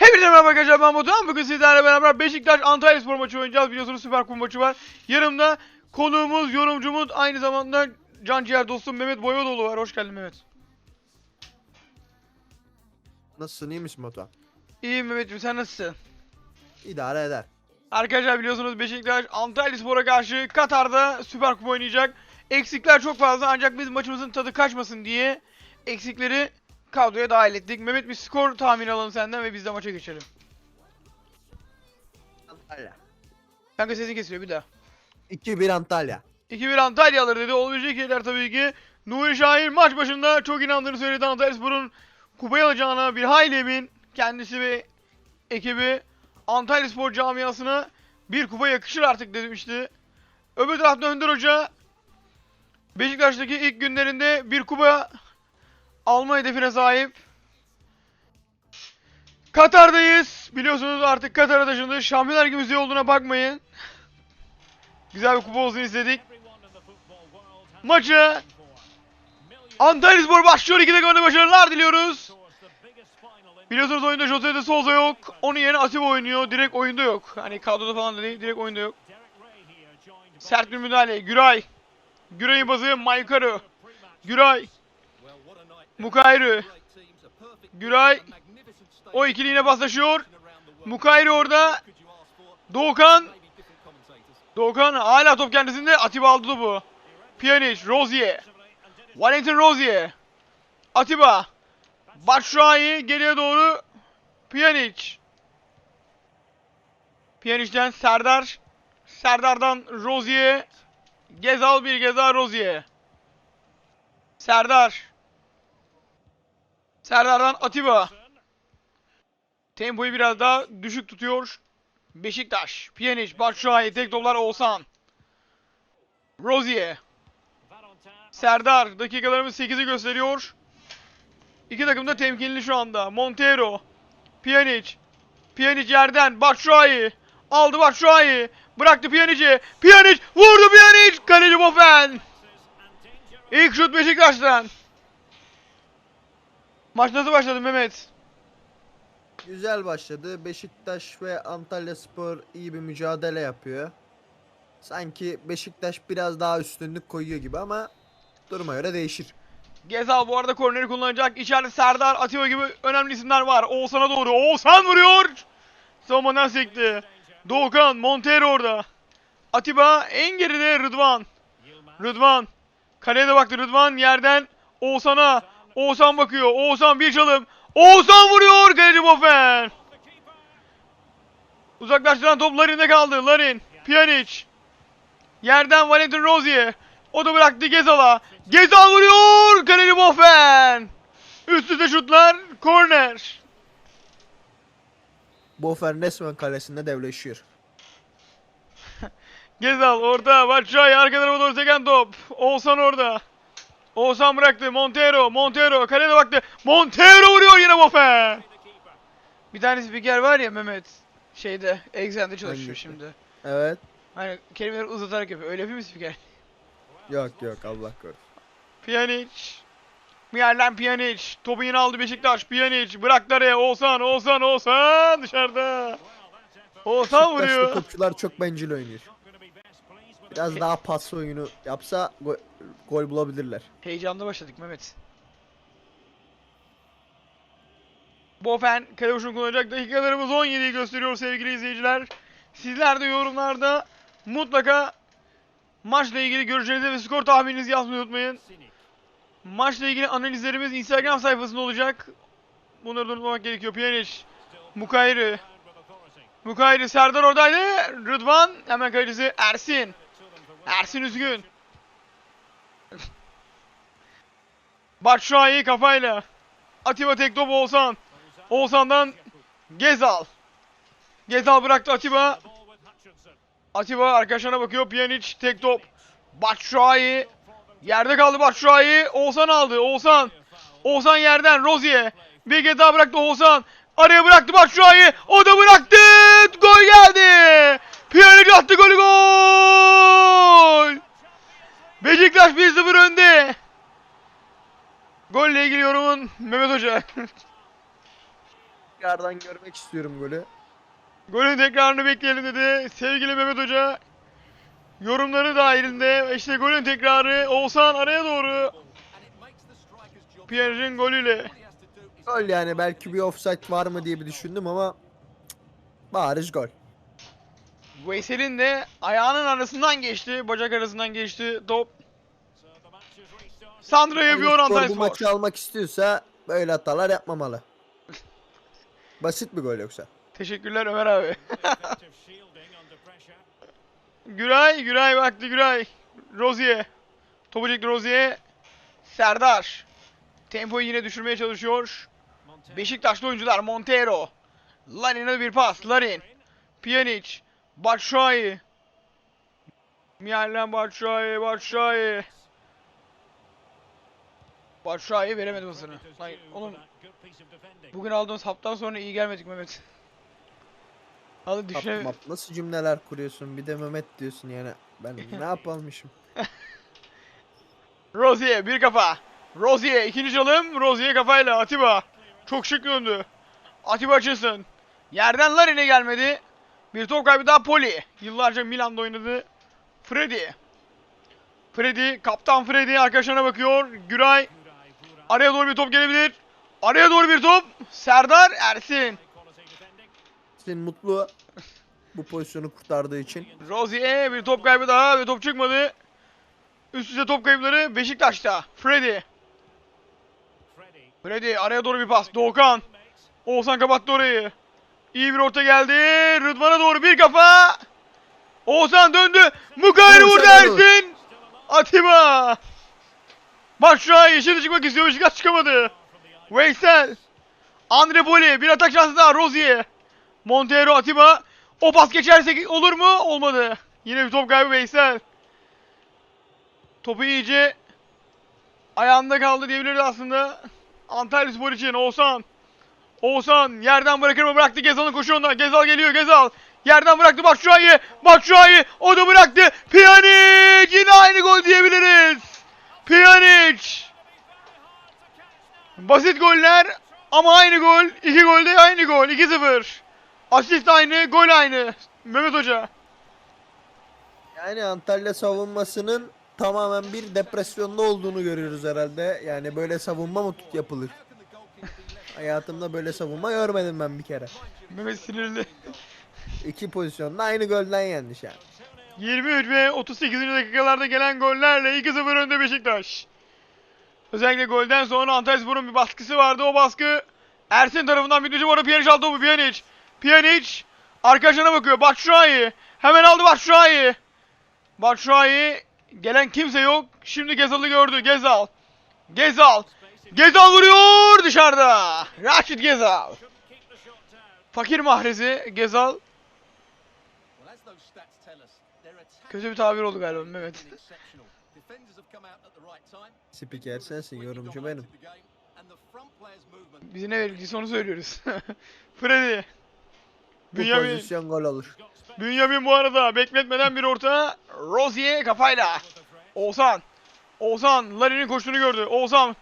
Hepinize merhaba arkadaşlar ben Batuhan. Bugün sizlerle beraber Beşiktaş Antalya Spor maçı oynayacağız. Biliyorsunuz Süper Kupa maçı var. Yanımda konuğumuz, yorumcumuz aynı zamanda can ciğer dostum Mehmet Boyadoğlu var. Hoş geldin Mehmet. Nasılsın iyi misin Batuhan? İyiyim Mehmetciğim sen nasılsın? İdare eder. Arkadaşlar biliyorsunuz Beşiktaş Antalya Spor'a karşı Katar'da Süper Kupa oynayacak. Eksikler çok fazla ancak biz maçımızın tadı kaçmasın diye eksikleri kadroya dahil ettik. Mehmet bir skor tahmini alalım senden ve biz de maça geçelim. Antalya. Kanka sesin kesiliyor bir daha. 2-1 Antalya. 2-1 Antalya alır dedi. Olabilecek yerler tabii ki. Nuri Şahin maç başında çok inandığını söyledi Antalyaspor'un kupayı alacağına bir hayli emin. Kendisi ve ekibi Antalyaspor camiasına bir kupa yakışır artık demişti. Öbür tarafta Önder Hoca Beşiktaş'taki ilk günlerinde bir kupa alma hedefine sahip. Katar'dayız. Biliyorsunuz artık Katar'a taşındı. Şampiyonlar Ligi müziği olduğuna bakmayın. Güzel bir kupa olsun istedik. Maçı Antalyaspor başlıyor. 2 dakikada başarılar diliyoruz. Biliyorsunuz oyunda Jose de Souza yok. Onun yerine Atiba oynuyor. Direkt oyunda yok. Hani kadroda falan da değil. Direkt oyunda yok. Sert bir müdahale. Güray. Güray'ın bazı Maykaru. Güray. Mukayru. Güray. O ikili yine paslaşıyor. Mukayru orada. Doğukan. Doğukan hala top kendisinde. Atiba aldı topu. Pjanic, Rozier. Valentin Rozier. Atiba. Batshuayi geriye doğru. Pjanic. Pjanic'ten Serdar. Serdar'dan Rozier. Gezal bir Gezal Rozier. Serdar. Serdar'dan Atiba. Tempoyu biraz daha düşük tutuyor. Beşiktaş. Pjanic, Batshuayi, tek toplar Oğuzhan. Rozier. Serdar dakikalarımız 8'i gösteriyor. İki takım da temkinli şu anda. Montero. Pjanic. Pjanic yerden. Batshuayi. Aldı Batshuayi. Bıraktı Pjanic'i. Pjanic vurdu Pjanic. Kaleci Bofen. İlk şut Beşiktaş'tan. Maç nasıl başladı Mehmet? Güzel başladı. Beşiktaş ve Antalya Spor iyi bir mücadele yapıyor. Sanki Beşiktaş biraz daha üstünlük koyuyor gibi ama duruma göre değişir. Gezal bu arada korneri kullanacak. İçeride Serdar, Atiba gibi önemli isimler var. Oğuzhan'a doğru. Oğuzhan vuruyor. Savunmadan sekti. Doğukan, Montero orada. Atiba en geride Rıdvan. Rıdvan. Kaleye de baktı Rıdvan yerden Oğuzhan'a. Oğuzhan bakıyor. Oğuzhan bir çalım. Oğuzhan vuruyor. Kaleci Bofen. Uzaklaştıran top Larin'de kaldı. Larin. Pjanic. Yerden Valentin Rozier. O da bıraktı Gezal'a. Gezal vuruyor. Kaleci Bofen. Üst üste şutlar. Korner. Bofer resmen kalesinde devleşiyor. Gezal orada. Batshuayi arka tarafa doğru seken top. Oğuzhan orada. Oğuzhan bıraktı. Montero. Montero. Kaleye baktı. Montero vuruyor yine Bofen. Bir tane spiker var ya Mehmet. Şeyde. Exxen'de çalışıyor Hangisi? şimdi. Evet. Hani kelimeleri uzatarak yapıyor. Öyle yapıyor mu spiker? Yok yok Allah korusun. Pjanic. Mierlen Pjanic. Topu yine aldı Beşiktaş. Pjanic. Bıraktı araya. Oğuzhan. Oğuzhan. Oğuzhan. Dışarıda. Oğuzhan vuruyor. topçular çok bencil oynuyor. Biraz daha pas oyunu yapsa go- gol bulabilirler. Heyecanla başladık Mehmet. Bofen kale başını kullanacak. Dakikalarımız 17'yi gösteriyor sevgili izleyiciler. Sizler de yorumlarda mutlaka maçla ilgili görüşlerinizi ve skor tahmininizi yazmayı unutmayın. Maçla ilgili analizlerimiz Instagram sayfasında olacak. Bunları da unutmamak gerekiyor. Pjanic, Mukayri, Mukayri, Serdar oradaydı. Rıdvan, hemen kalecisi Ersin. Ersin Üzgün. Batshuayi kafayla. Atiba tek top Oğuzhan. Oğuzhan'dan Gezal. Gezal bıraktı Atiba. Atiba arkadaşlarına bakıyor. Pjanic tek top. Batshuayi. Yerde kaldı Batshuayi. Oğuzhan aldı. Oğuzhan. Oğuzhan yerden. Rozier. Bir kez daha bıraktı Oğuzhan. Araya bıraktı Batshuayi. O da bıraktı. Gol geldi. Pjanic attı golü gol. Beşiktaş 1-0 önde. Golle ilgili yorumun Mehmet Hoca. tekrardan görmek istiyorum golü. Golün tekrarını bekleyelim dedi sevgili Mehmet Hoca. Yorumları dahilinde işte golün tekrarı Oğuzhan araya doğru Pierre'in golüyle. Gol yani belki bir offside var mı diye bir düşündüm ama bariz gol. Veysel'in de ayağının arasından geçti, bacak arasından geçti top. Sandra yapıyor Spor bu Antalya maçı almak istiyorsa böyle hatalar yapmamalı. Basit bir gol yoksa. Teşekkürler Ömer abi. Güray, Güray baktı Güray. Rozier. Topu çekti Rozier. Serdar. Tempoyu yine düşürmeye çalışıyor. Beşiktaşlı oyuncular Montero. Larin'e bir pas. Larin. Pjanic. Batshuayi. Mihailen Batshuayi. Batshuayi. Batshuayi veremedi pasını. Lan oğlum bugün aldığımız haptan sonra iyi gelmedik Mehmet. Hadi düşüne... map nasıl cümleler kuruyorsun bir de Mehmet diyorsun yani. Ben ne yapalmışım? Rozier bir kafa. Rozier ikinci çalım. Rozier kafayla Atiba. Çok şık döndü. Atiba açılsın. Yerden Larin'e gelmedi. Bir top kaybı daha Poli. Yıllarca Milan'da oynadı. Freddy. Freddy, kaptan Freddy arkadaşlarına bakıyor. Güray. Araya doğru bir top gelebilir. Araya doğru bir top. Serdar Ersin. Senin mutlu bu pozisyonu kurtardığı için. Rozier bir top kaybı daha ve top çıkmadı. Üst üste top kayıpları Beşiktaş'ta. Freddy. Freddy araya doğru bir pas. Doğukan. Oğuzhan kapattı orayı. İyi bir orta geldi. Rıdvan'a doğru bir kafa. Oğuzhan döndü. Mukayr vurdu. Ersin. Atiba. Bak şu an yeşil çıkmak istiyor. Beşiktaş çıkamadı. Veysel. Andre Poli. Bir atak şansı daha. Rozier. Montero Atiba. O pas geçerse olur mu? Olmadı. Yine bir top kaybı Veysel. Topu iyice ayağında kaldı diyebiliriz aslında. Antalya Spor için Oğuzhan. Oğuzhan yerden bırakır mı? Bıraktı Gezal'ın koşu onda. Gezal geliyor Gezal. Yerden bıraktı Batshuayi. Batshuayi o da bıraktı. Pjanic yine aynı gol diyebiliriz. Pjanic. Basit goller ama aynı gol. İki gol de aynı gol. 2-0. Asist aynı, gol aynı. Mehmet Hoca. Yani Antalya savunmasının tamamen bir depresyonda olduğunu görüyoruz herhalde. Yani böyle savunma mı yapılır? Hayatımda böyle savunma görmedim ben bir kere. Mehmet sinirli. İki pozisyonda aynı golden yenmiş yani. 23 ve 38. dakikalarda gelen gollerle 2-0 önde Beşiktaş. Özellikle golden sonra Antalyaspor'un bir baskısı vardı. O baskı Ersin tarafından bir bu arada Pjanic aldı topu Pjanic. Pjanic arkadaşına bakıyor. Batshuayi. Hemen aldı Batshuayi. Batshuayi gelen kimse yok. Şimdi Gezal'ı gördü. Gezal. Gezal. Gezal vuruyor dışarıda. Raşit Gezal. Fakir mahrezi Gezal. Kötü bir tabir oldu galiba Mehmet. Spiker sensin, yorumcu benim. Bizi ne verildiyse onu söylüyoruz. Freddy. Bu Bünyamin. pozisyon gol olur. Bünyamin bu arada bekletmeden bir orta. Rozier kafayla. Oğuzhan. Oğuzhan Larin'in koştuğunu gördü. Oğuzhan.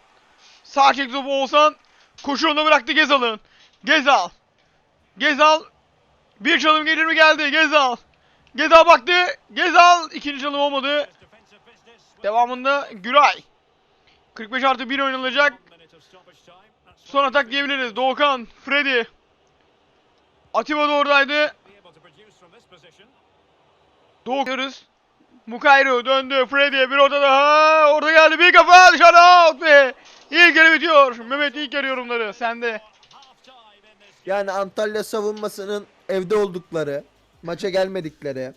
Sağ çekti topu Oğuzhan. Koşu yoluna bıraktı Gezal'ın. Gezal. Gezal. Bir çalım gelir mi geldi Gezal. Gezal baktı. Gezal. ikinci çalım olmadı. Devamında Güray. 45 artı 1 oynanacak. Son atak diyebiliriz. Doğukan, Freddy. Atiba da oradaydı. Doğuyoruz. Mukayru döndü. Freddy'ye bir orta daha. Orada geldi. Bir kafa dışarı out be. İlk yarı bitiyor. Mehmet ilk yarı yorumları. Sende. Yani Antalya savunmasının evde oldukları, maça gelmedikleri,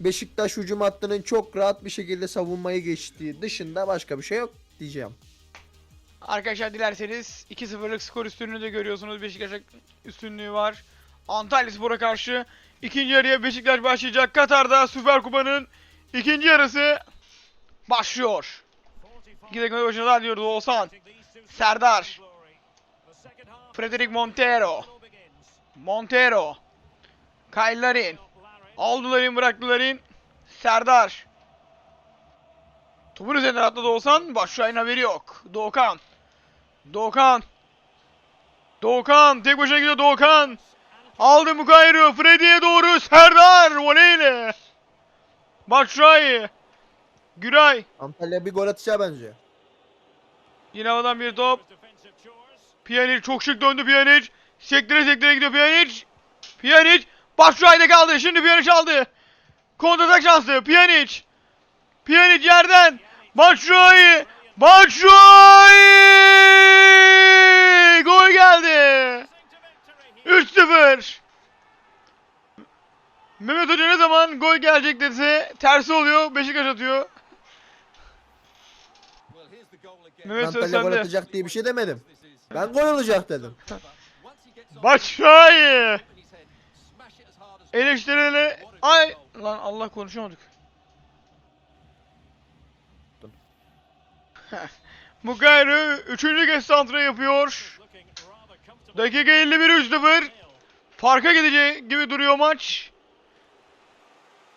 Beşiktaş hücum hattının çok rahat bir şekilde savunmayı geçtiği dışında başka bir şey yok diyeceğim. Arkadaşlar dilerseniz 2-0'lık skor üstünlüğünü de görüyorsunuz. Beşiktaş'a üstünlüğü var. Antalya Spor'a karşı ikinci yarıya Beşiktaş başlayacak. Katar'da Süper Kupa'nın ikinci yarısı başlıyor. 2 dakika başına diyoruz Oğuzhan. Serdar. Frederic Montero. Montero. Kyle Larin. Aldı Larin bıraktı Larin. Serdar. Topun üzerinden atladı Oğuzhan. Başşuay'ın haberi yok. Doğukan. Doğukan. Doğukan tek başına gidiyor Doğukan. Aldı Mukayru. Freddy'ye doğru Serdar voleyle. Batshuayi. Güray. Antalya bir gol atacağı benziyor. Yine havadan bir top. Pjanic çok şık döndü Pjanic. Sektire sektire gidiyor Pjanic. Pjanic. Batshuayi'de kaldı. Şimdi Pjanic aldı. Kontratak şansı. Pjanic. Pjanic yerden. Batshuayi. Batshuayi. Gol geldi. 3-0. Mehmet Hoca ne zaman gol gelecek dese tersi oluyor. Beşiktaş atıyor. Mehmet söz Antalya gol sende. atacak diye bir şey demedim. Ben gol olacak dedim. Batshuayi. Eleştirilene ay lan Allah konuşamadık. Mugayru üçüncü kez santra yapıyor. Dakika 51 3-0. Farka gidecek gibi duruyor maç.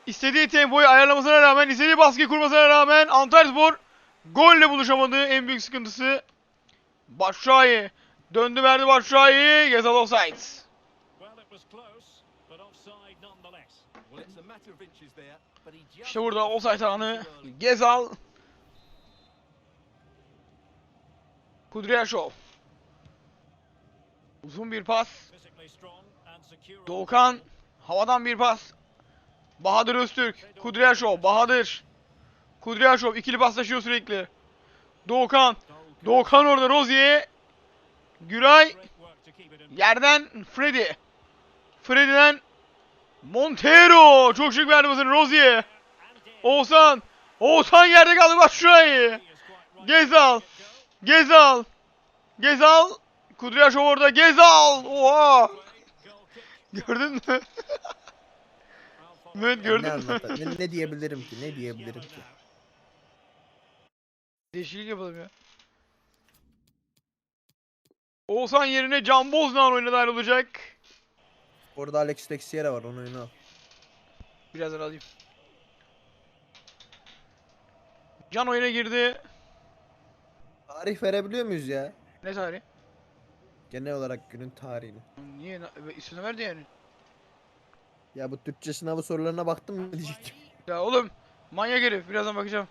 İstediği tempoyu ayarlamasına rağmen, istediği baskıyı kurmasına rağmen Antalyaspor golle buluşamadı. En büyük sıkıntısı. Batshuayi. Döndü verdi Batshuayi. Gezal offside. İşte burada offside anı. Gezal. Kudryashov. Uzun bir pas. Doğukan. Havadan bir pas. Bahadır Öztürk. Kudryashov. Bahadır. Kudryashov ikili paslaşıyor sürekli. Doğukan. Doğukan orada Rozier. Güray. Yerden Freddy. Freddy'den Montero. Çok şık verdi basını Rozier. Oğuzhan. Oğuzhan yerde kaldı bak şurayı. Gezal. Gezal. Gezal. Kudryashov orada. Gezal. Oha. Gördün mü? Mehmet gördün mü? ne diyebilirim ki? Ne diyebilirim ki? Değişiklik yapalım ya. Oğuzhan yerine Can Bozdoğan oyuna olacak. Orada Alex Texiera var onu oyna al. Birazdan alayım. Can oyuna girdi. Tarih verebiliyor muyuz ya? Ne tarih? Genel olarak günün tarihini. Niye? İsmini verdi yani. Ya bu Türkçe sınavı sorularına baktım mı diyecektim. Ya oğlum manyak herif birazdan bakacağım.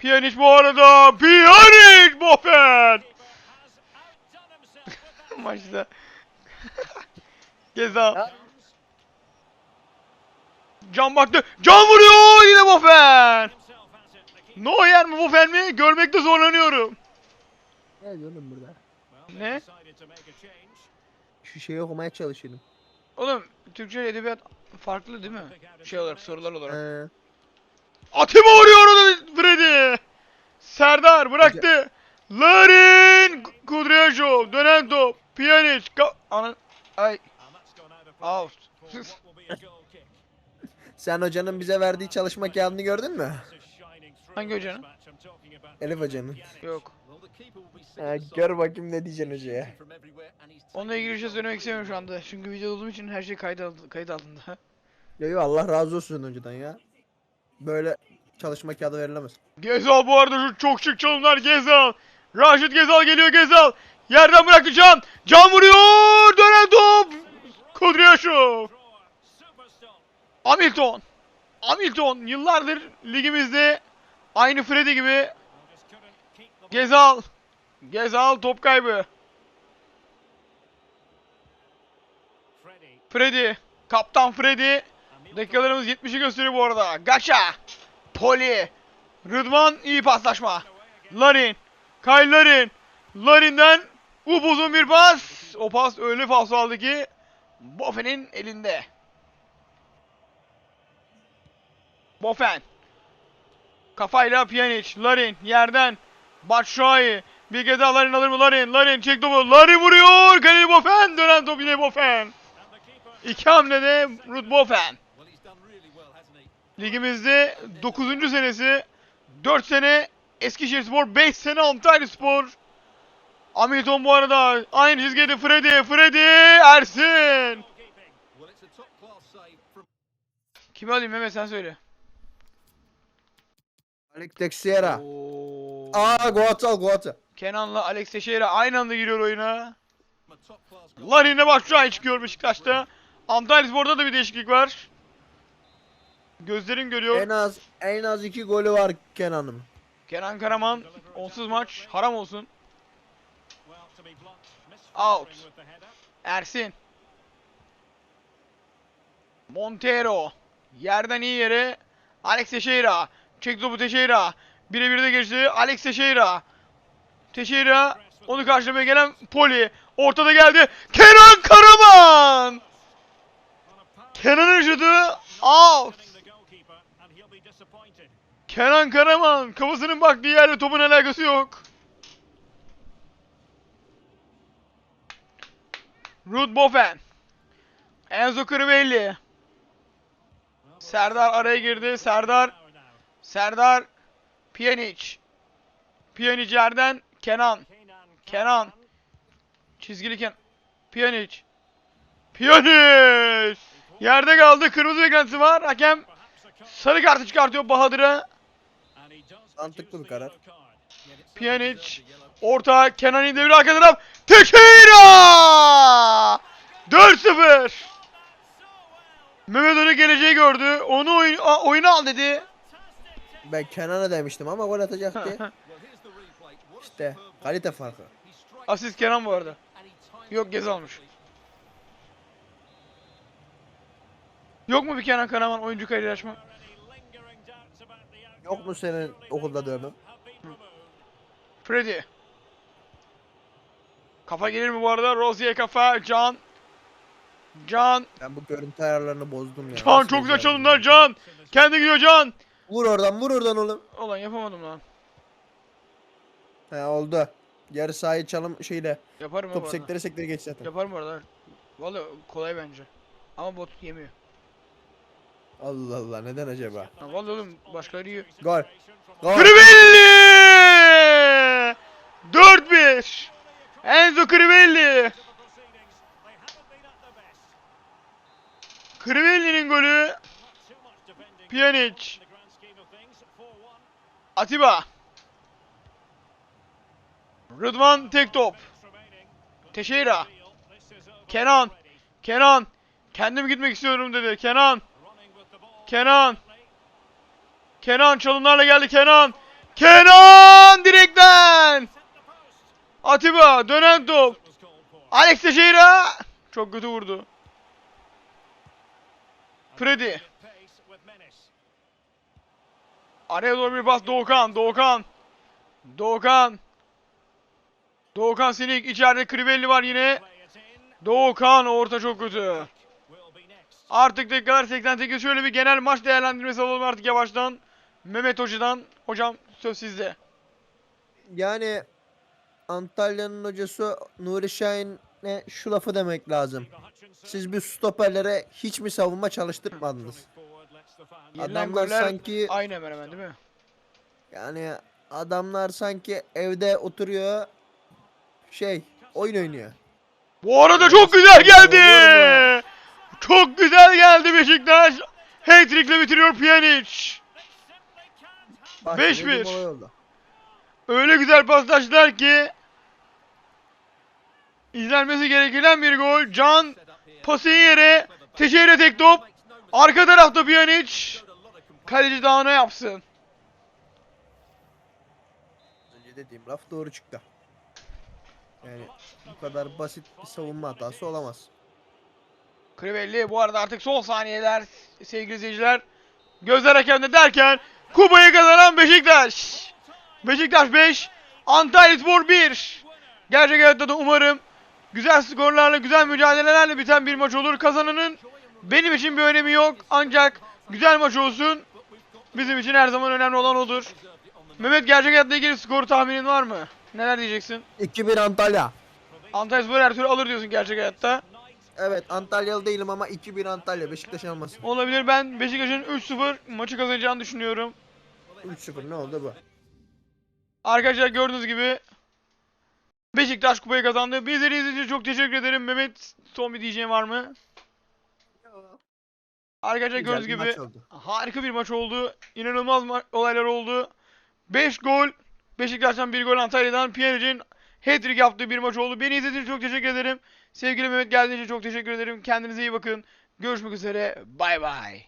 Pjanic bu arada. Pjanic Bofen. Maçta. Gezal. Ya. Can baktı. Can vuruyor yine Bofen. Neuer mi Bofen mi? Görmekte zorlanıyorum. Ne diyorum burada? Ne? Şu şeyi okumaya çalışıyorum. Oğlum Türkçe edebiyat farklı değil mi? Şey olarak sorular olarak. Ee, Atiba vuruyor onu Freddy. Serdar bıraktı. Larin Kudryashov dönen top. Pjanic ka- Ana ay out. sen hocanın bize verdiği çalışma kağıdını gördün mü? Hangi hocanın? Elif hocanın. Yok. Ha, gör bakayım ne diyeceksin hocaya. Onunla ilgili bir şey söylemek istemiyorum şu anda. Çünkü video olduğum için her şey kayıt altında. Yo yo Allah razı olsun hocadan ya. Böyle çalışma kağıdı verilemez. Gezal bu arada şu çok şık çalımlar Gezal. Raşit Gezal geliyor Gezal. Yerden bıraktı Can. Can vuruyor. Dönen top. Kudryashov. Hamilton. Hamilton yıllardır ligimizde aynı Freddy gibi Gezal. Gezal top kaybı. Freddy. Kaptan Freddy. Dakikalarımız 70'i gösteriyor bu arada. Gacha. Poli. Rıdvan iyi paslaşma. Larin. Kyle Larin. Larin'den upuzun bir pas. O pas öyle pas aldı ki Bofen'in elinde. Bofen. Kafayla Pjanic. Larin yerden. Batshuayi. Bir kez daha Larin alır mı? Larin. Larin çek topu. Larin vuruyor. Kaleci Bofen. Dönen top yine Bofen. İki hamlede Ruud Bofen. Ligimizde 9. senesi 4 sene Eskişehirspor 5 sene Antalyaspor Hamilton bu arada aynı çizgide Freddy Freddy Ersin Kimi alayım Mehmet sen söyle Alex. Oo. Aa Goat al Goat'ı. Kenan'la Alex Teixeira aynı anda giriyor oyuna Larin'e bak şu an çıkıyor Beşiktaş'ta. Antalyaspor'da da bir değişiklik var. Gözlerin görüyor. En az en az iki golü var Kenan'ım. Kenan Karaman onsuz maç haram olsun. Out. Ersin. Montero. Yerden iyi yere. Alex Teixeira. Çek topu Teixeira. Birebir de geçti. Alex Teixeira. Teixeira. Onu karşılamaya gelen Poli. Ortada geldi. Kenan Karaman. Kenan'ın şutu. Out. Kenan Karaman. Kafasının baktığı yerde topun alakası yok. Ruud Boffen. Enzo Crivelli. Serdar araya girdi. Serdar. Serdar. Pjanic. Pjanic yerden. Kenan. Kenan. Çizgili Ken. Pjanic. Pjanic. Yerde kaldı. Kırmızı beklentisi var. Hakem sarı kartı çıkartıyor Bahadır'a. Mantıklı bir karar. Pjanic. Orta. Kenan devre arka taraf. Teixeira! 4-0. Mehmet Hoca geleceği gördü. Onu oyun, a- oyuna al dedi. Ben Kenan'a demiştim ama gol atacak diye. İşte kalite farkı. Asist Kenan bu arada. Yok Gez almış. Yok mu bir Kenan Karaman oyuncu kariyeri açma? Yok mu senin okulda dövmem? Freddy. Kafa gelir mi bu arada? Rozier kafa. Can. Can. Ben bu görüntü ayarlarını bozdum ya. Can Nasıl çok güzel çalımlar Can. Kendi gidiyor Can. Vur oradan vur oradan oğlum. Ulan yapamadım lan. He oldu. Yarı sahayı çalım şeyle. Yaparım Top sektire sektire geç zaten. Yaparım bu arada. Vallahi kolay bence. Ama bot yemiyor. Allah Allah neden acaba? Ha, vallahi oğlum başkaları yiyor. Gol. Gol. Crivelli! 4-1. Enzo Crivelli. Crivelli'nin golü. Pjanic. Atiba. Rıdvan tek top. Teixeira. Kenan. Kenan. Kendim gitmek istiyorum dedi. Kenan. Kenan. Kenan çalımlarla geldi Kenan. Kenan direkten. Atiba dönen top. Alex Teixeira. Çok kötü vurdu. Freddy. Araya doğru bir pas Doğukan. Doğukan. Doğukan. Doğukan Sinik. içeride Crivelli var yine. Doğukan orta çok kötü. Artık dakikalar 88 şöyle bir genel maç değerlendirmesi alalım artık yavaştan. Mehmet Hoca'dan. Hocam söz sizde. Yani Antalya'nın hocası Nuri Şahin'e şu lafı demek lazım. Siz bir stoperlere hiç mi savunma çalıştırmadınız? Adamlar sanki aynı hemen hemen değil mi? yani adamlar sanki evde oturuyor şey oyun oynuyor. Bu arada çok güzel geldi. Çok güzel geldi Beşiktaş. Hat-trick'le bitiriyor Pjanic. Bak, Beş dediğim bir. olay oldu. Öyle güzel paslaştılar ki izlenmesi gereken bir gol. Can pası yere Teixeira tek top. Arka tarafta Pjanic. Kaleci daha ne yapsın? Önce dediğim laf doğru çıktı. Yani bu kadar basit bir savunma hatası olamaz. Crivelli bu arada artık son saniyeler sevgili izleyiciler. Gözler hakemde derken kupayı kazanan Beşiktaş. Beşiktaş 5, Antalyaspor 1. Gerçek hayatta da umarım güzel skorlarla, güzel mücadelelerle biten bir maç olur. Kazananın benim için bir önemi yok. Ancak güzel maç olsun. Bizim için her zaman önemli olan odur. Mehmet gerçek hayatta ilgili skor tahminin var mı? Neler diyeceksin? 2-1 Antalya. Antalyaspor her türlü alır diyorsun gerçek hayatta. Evet Antalyalı değilim ama 2-1 Antalya Beşiktaş almasın. Olabilir. Ben Beşiktaş'ın 3-0 maçı kazanacağını düşünüyorum. 3-0 ne oldu bu? Arkadaşlar gördüğünüz gibi Beşiktaş kupayı kazandı. Bizleri izlediğiniz için çok teşekkür ederim. Mehmet son bir diyeceğin var mı? Arkadaşlar gördüğünüz gibi harika bir maç oldu. İnanılmaz ma- olaylar oldu. 5 gol Beşiktaş'tan 1 gol Antalya'dan Pjanic'in hat-trick yaptığı bir maç oldu. Beni izlediğiniz için çok teşekkür ederim. Sevgili Mehmet geldiğiniz için çok teşekkür ederim. Kendinize iyi bakın. Görüşmek üzere. Bay bay.